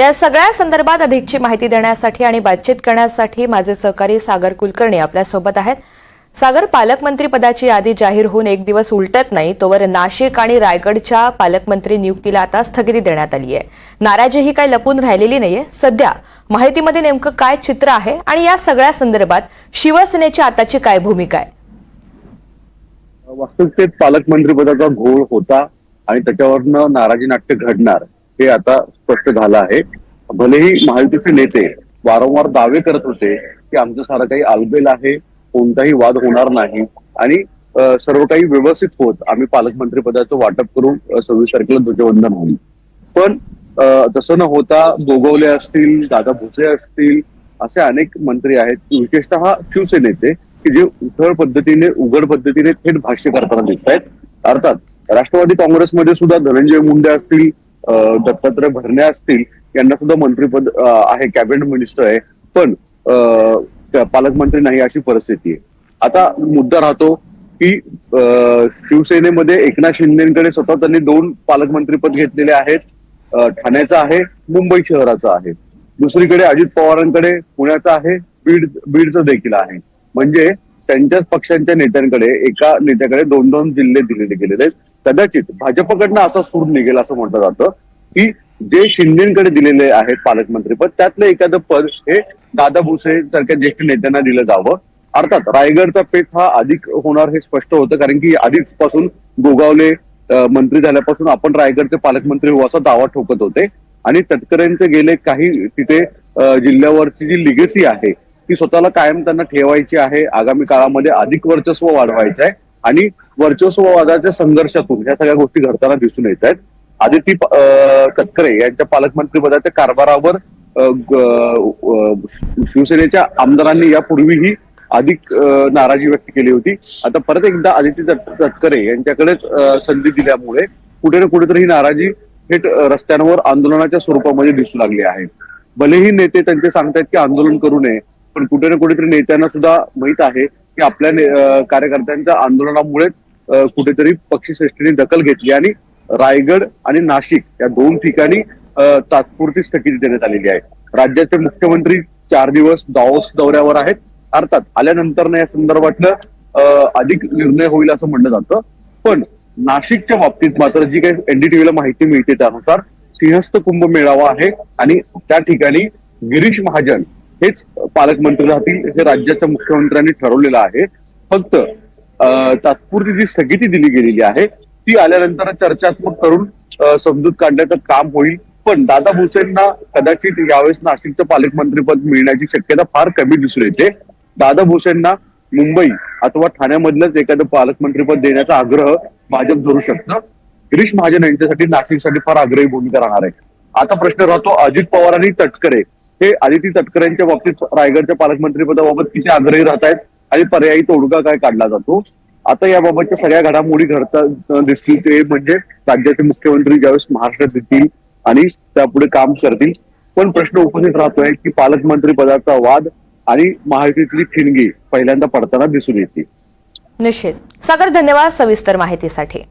या सगळ्या संदर्भात अधिकची माहिती देण्यासाठी आणि बातचीत करण्यासाठी माझे सहकारी सागर कुलकर्णी आपल्यासोबत आहेत. सागर पालकमंत्री पदाची यादी जाहीर होऊन एक दिवस उलटत नाही तोवर नाशिक आणि रायगडच्या पालकमंत्री नियुक्तीला आता स्थगिती देण्यात आली आहे. नाराजी ही काही लपून राहिलेली नाहीये. सध्या माहितीमध्ये नेमकं काय चित्र आहे आणि या सगळ्या संदर्भात शिवसेनेची आताची काय भूमिका आहे? वास्तविकतेत पालकमंत्रीपदाचा घोळ होता आणि त्याच्यावरनं नाराजी नाट्य घडणार. हे आता स्पष्ट झालं आहे. भलेही महायुतीचे नेते वारंवार दावे करत होते की आमचं सारं काही आलबेल आहे कोणताही वाद होणार नाही आणि सर्व काही व्यवस्थित होत आम्ही पालकमंत्री पदाचं वाटप करून सव्वीस तारखेला ध्वजवंदन होईल. पण तसं न होता गोगवले असतील दादा भुसे असतील असे अनेक मंत्री आहेत विशेषतः शिवसेनेचे की जे उथळ पद्धतीने उघड पद्धतीने थेट भाष्य करताना दिसत आहेत अर्थात राष्ट्रवादी काँग्रेसमध्ये सुद्धा धनंजय मुंडे असतील दत्तात्रय भरणे असतील यांना सुद्धा मंत्रीपद आहे कॅबिनेट मिनिस्टर आहे. पण पालकमंत्री नाही अशी परिस्थिती आहे. आता मुद्दा राहतो की शिवसेनेमध्ये एकनाथ शिंदेकडे स्वतः त्यांनी दोन पालकमंत्रीपद घेतलेले आहेत. ठाण्याचं आहे मुंबई शहराचं आहे. दुसरीकडे अजित पवारांकडे पुण्याचं आहे बीड बीडचं देखील आहे. म्हणजे त्यांच्याच पक्षांच्या नेत्यांकडे एका नेत्याकडे दोन दोन जिल्हे दिलेले गेलेले आहेत. कदाचित भाजपकडनं असा सूर निघेल असं म्हटलं जातं की जे शिंदेकडे दिलेले आहेत पालकमंत्रीपद त्यातलं एखादं पद हे दादा भुसे सारख्या ज्येष्ठ नेत्यांना दिलं जावं. अर्थात रायगडचा पेच हा अधिक होणार हे स्पष्ट होतं कारण की आधीच पासून गोगावले मंत्री झाल्यापासून आपण रायगडचे पालकमंत्री होऊ असा दावा ठोकत होते. आणि तटकऱ्यांचे गेले काही तिथे जिल्ह्यावरची जी लिगेसी आहे ती स्वतःला कायम त्यांना ठेवायची आहे. आगामी काळामध्ये अधिक वर्चस्व वाढवायचं आहे आणि वर्चस्ववादाच्या संघर्षातून ह्या सगळ्या गोष्टी घडताना दिसून येत आहेत. आदिती अं, तटकरे यांच्या पालकमंत्री पदाच्या कारभारावर शिवसेनेच्या आमदारांनी यापूर्वीही अधिक नाराजी व्यक्त केली होती. आता परत एकदा आदिती तटकरे यांच्याकडेच संधी दिल्यामुळे कुठे ना कुठेतरी ही नाराजी थेट रस्त्यांवर आंदोलनाच्या स्वरूपामध्ये दिसू लागली आहे. भलेही नेते त्यांचे सांगतायत की आंदोलन करू नये पण कुठे ना कुठेतरी नेत्यांना सुद्धा माहीत आहे की आपल्या कार्यकर्त्यांच्या आंदोलनामुळे कुठेतरी पक्षश्रेष्ठीने दखल घेतली आणि रायगड आणि नाशिक या दोन ठिकाणी तात्पुरती स्थगिती देण्यात आलेली आहे. राज्याचे मुख्यमंत्री चार दिवस दाओस दौऱ्यावर आहेत. अर्थात आल्यानंतर या संदर्भातलं अधिक निर्णय होईल असं म्हणलं जातं. पण नाशिकच्या बाबतीत मात्र जी काही एनडीटीव्हीला माहिती मिळते त्यानुसार सिंहस्थ कुंभ मेळावा आहे आणि त्या ठिकाणी गिरीश महाजन हेच पालकमंत्री राहतील हे राज्याच्या मुख्यमंत्र्यांनी ठरवलेलं आहे. फक्त तात्पुरती जी स्थगिती दिली गेलेली आहे ती आल्यानंतर चर्चात्मक करून समजूत काढण्याचं काम होईल. पण दादा भुसेंना कदाचित यावेळेस नाशिकचं पालकमंत्रीपद मिळण्याची शक्यता फार कमी दिसून येते. दादा भुसेंना मुंबई अथवा ठाण्यामधलंच एखादं पालकमंत्रीपद देण्याचा आग्रह भाजप धरू शकतं. गिरीश महाजन यांच्यासाठी नाशिकसाठी फार आग्रही भूमिका राहणार आहे. आता प्रश्न राहतो अजित पवार आणि तटकरे. हे आदिती तटकरेंच्या बाबतीत रायगडच्या पालकमंत्रीपदाबाबत किती आग्रही राहत आहेत आणि पर्यायी तोडगा काय काढला जातो? आता याबाबतच्या सगळ्या घडामोडी घडता दिसतील ते म्हणजे राज्याचे मुख्यमंत्री ज्यावेळेस महाराष्ट्रात येतील आणि त्यापुढे काम करतील. पण प्रश्न उपस्थित राहतोय की पालकमंत्री पदाचा वाद आणि महायुतीतली ठिणगी पहिल्यांदा पडताना दिसून येते. निश्चित. सागर धन्यवाद सविस्तर माहितीसाठी.